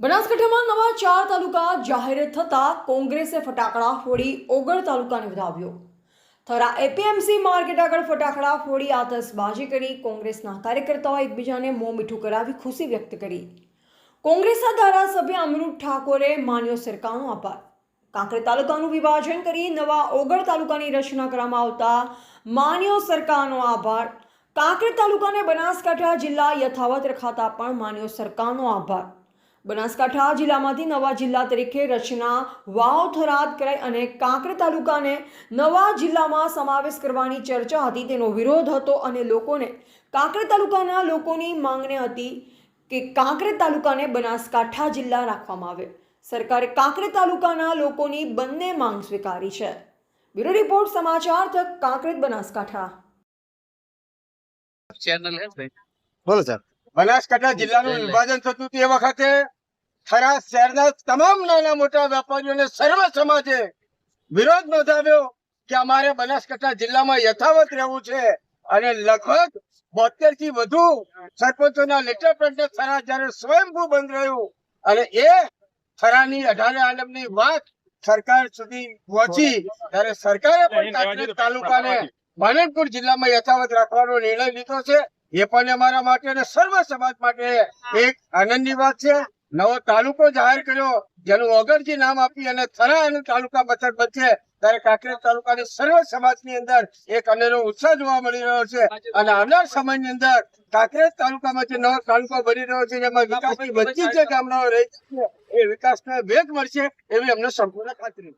બનાસકાંઠામાં નવા ચાર તાલુકા જાહેર થતા કોંગ્રેસે ફટાકડા ફોડી ઓગળ તાલુકાને વધાવ્યો થરા એપીએમસી માર્કેટ આગળ ફટાકડા ફોડી આતશબાજી કરી કોંગ્રેસના કાર્યકર્તાઓ એકબીજાને મોં મીઠું કરાવી ખુશી વ્યક્ત કરી. કોંગ્રેસના ધારાસભ્ય અમૃત ઠાકોરે માન્યો સરકારનો આભાર. કાંકરે તાલુકાનું વિભાજન કરી નવા ઓગળ તાલુકાની રચના કરવામાં આવતા માન્યો સરકારનો આભાર. કાંકરે તાલુકાને બનાસકાંઠા જિલ્લા યથાવત રખાતા પણ માન્યો સરકારનો આભાર. બનાસકાંઠા જિલ્લામાંથી નવા જિલ્લા તરીકે રચના વાવ થરાદ કરાઈ અને કાંકરે તાલુકાને નવા જિલ્લામાં સમાવેશ કરવાની ચર્ચા હતી. તેનો વિરોધ હતો અને લોકોને કાંકરે તાલુકાના લોકોની માંગણી હતી કે કાંકરે તાલુકાને બનાસકાંઠા જિલ્લા રાખવામાં આવે. સરકારે કાંકરે તાલુકાના લોકોની બંને માંગ સ્વીકારી છે. Bureau report Samachar Tak Kankrej Banaskantha. Channel બોલો સર બનાસકાંઠા જિલ્લાનું વિભાજન થતું તે વખતે થરા શહેરના તમામ નાના મોટા વેપારીઓને સર્વ સમાજે વિરોધ નોંધાવ્યો કે અમારે બનાસકાંઠા જિલ્લામાં યથાવત રહેવું છે અને લગભગ બોતેરથી વધુ સરપંચોના લેટર પેડને થરા જયારે સ્વયંભૂ બંધ રહ્યું. અને એ થરાની અઢારે આલમની વાત સરકાર સુધી પહોંચી ત્યારે સરકારે પણ તાલુકાને માનનપુર જિલ્લામાં યથાવત રાખવાનો નિર્ણય લીધો છે. એ પણ અમારા માટે અને સર્વ સમાજ માટે એક આનંદની વાત છે. નવો તાલુકો જાહેર કર્યો, જેનું ઓગરજી નામ આપી અને થરા અને તાલુકા મથક બનશે ત્યારે કાંકરેજ તાલુકાની સર્વ સમાજની અંદર એક અનેરો ઉત્સાહ જોવા મળી રહ્યો છે. અને આવનાર સમયની અંદર કાંકરેજ તાલુકામાં જે નવો તાલુકો બની રહ્યો છે, જેમાં વિકાસની બધી જે ગામડાઓ રહી છે, એ વિકાસને વેગ મળશે એવી અમને સંપૂર્ણ ખાતરી